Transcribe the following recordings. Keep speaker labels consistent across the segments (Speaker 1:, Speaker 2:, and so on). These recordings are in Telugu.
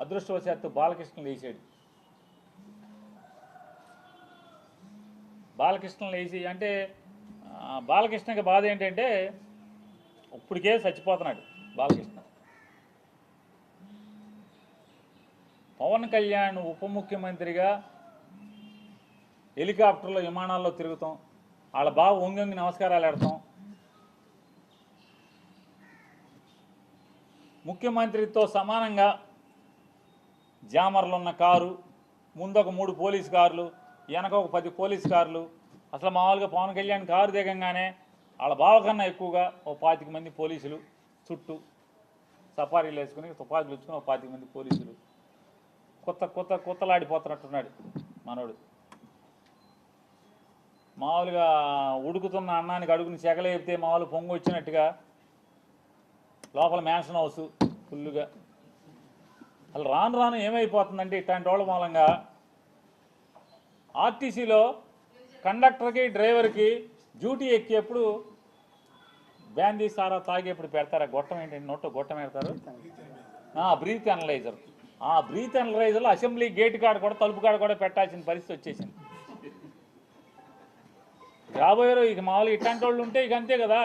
Speaker 1: అదృష్టవశాత్తు బాలకృష్ణ లేచాడు. బాలకృష్ణ లేచి అంటే బాలకృష్ణకి బాధ ఏంటంటే ఇప్పటికే చచ్చిపోతున్నాడు బాలకృష్ణ. పవన్ కళ్యాణ్ ఉప ముఖ్యమంత్రిగా హెలికాప్టర్లో విమానాల్లో తిరుగుతాం. వాళ్ళ బావ ఒంగొంగి నమస్కారాలు ఆడతాం. ముఖ్యమంత్రితో సమానంగా జామర్లు ఉన్న కారు ముందు ఒక మూడు పోలీస్ కార్లు వెనక ఒక పది పోలీస్ కార్లు. అసలు మామూలుగా పవన్ కళ్యాణ్ కారు దిగంగానే వాళ్ళ బావ కన్నా ఎక్కువగా ఓ పాతిక మంది పోలీసులు చుట్టూ సఫారీలు వేసుకుని తుపాకులు వచ్చుకుని ఒక పాతిక మంది పోలీసులు కొత్త కొత్త కొత్తలాడిపోతున్నట్టున్నాడు మనోడు. మామూలుగా ఉడుకుతున్న అన్నానికి అడుగుని చెగలేపితే మామూలు పొంగు వచ్చినట్టుగా లోపల మ్యాన్షన్ హౌస్ ఫుల్లుగా అసలు రాను రాను ఏమైపోతుందంటే ఇట్లాంటి వాళ్ళ మూలంగా ఆర్టీసీలో కండక్టర్కి డ్రైవర్కి డ్యూటీ ఎక్కేప్పుడు బ్యాందీ సారా తాగేప్పుడు పెడతారా? గొట్టం ఏంటంటే నోట్లో గొట్టం పెడతారు? బ్రీత్ అనలైజర్ ఆ బ్రీత్ అనలైజర్లో అసెంబ్లీ గేట్ కాడ కూడా తలుపు కాడ కూడా పెట్టాల్సిన పరిస్థితి వచ్చేసింది. రాబోయే ఇక మామూలుగా ఇట్లాంటి వాళ్ళు ఉంటే ఇక అంతే కదా.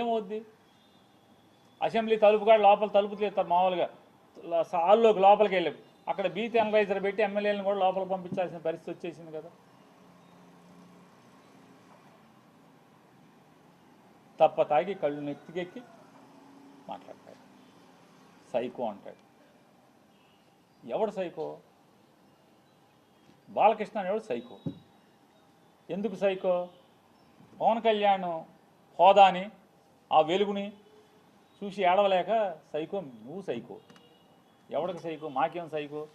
Speaker 1: ఏమవుద్ది? అసెంబ్లీ తలుపు కాడ లోపల తలుపు తీస్తారు మామూలుగా. హాల్లోకి లోపలికి వెళ్ళాం. అక్కడ బీత్ అనలైజర్ పెట్టి ఎమ్మెల్యేలను కూడా లోపలికి పంపించాల్సిన పరిస్థితి వచ్చేసింది కదా. తప్ప తాగి కళ్ళు నెత్తికెక్కి మాట్లాడతాడు. సైకో అంటాడు. ఎవడు సైకో? బాలకృష్ణ ఎవడు సైకో. ఎందుకు సైకో? పవన్ కళ్యాణ్ హోదాని ఆ వెలుగుని చూసి ఏడవలేక సైకో నువ్వు సైకో. ఎవడికి సైకో? మాకేం సైకో?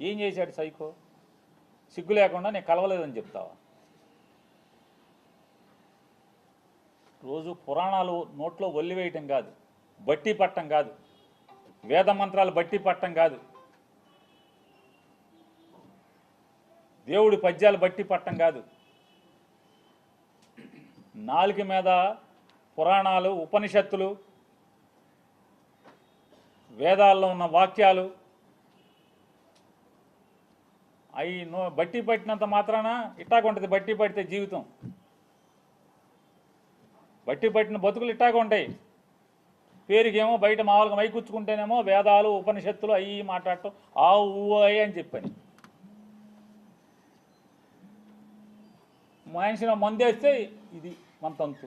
Speaker 1: ఏం చేశాడు సైకో? సిగ్గు లేకుండా నేను కలవలేదని చెప్తావా? రోజు పురాణాలు నోట్లో ఒల్లి వేయటం కాదు బట్టి పట్టం కాదు వేద మంత్రాలు బట్టి పట్టం కాదు. దేవుడి పద్యాలు బట్టి పట్టం కాదు. నాలుక మీద పురాణాలు ఉపనిషత్తులు వేదాల్లో ఉన్న వాక్యాలు. అవి నో బట్టి పట్టినంత మాత్రాన? ఇట్టాగుంటుంది బట్టి పడితే జీవితం. బట్టి పట్టిన బతుకులు ఇట్టాగా ఉంటాయి. పేరుకేమో బయట మామూలుగా మైకుచ్చుకుంటేనేమో వేదాలు ఉపనిషత్తులు అవి మాట్లాడటం ఆ ఊ అయ్యి అని చెప్పని. మనిషిని మందేస్తే ఇది మన తంతు.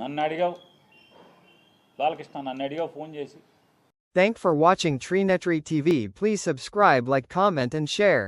Speaker 1: నన్ను అడిగావు బాలకృష్ణ నన్ను అడిగావు ఫోన్ చేసి
Speaker 2: Thank for watching Treenetry TV. Please subscribe, like, comment and share.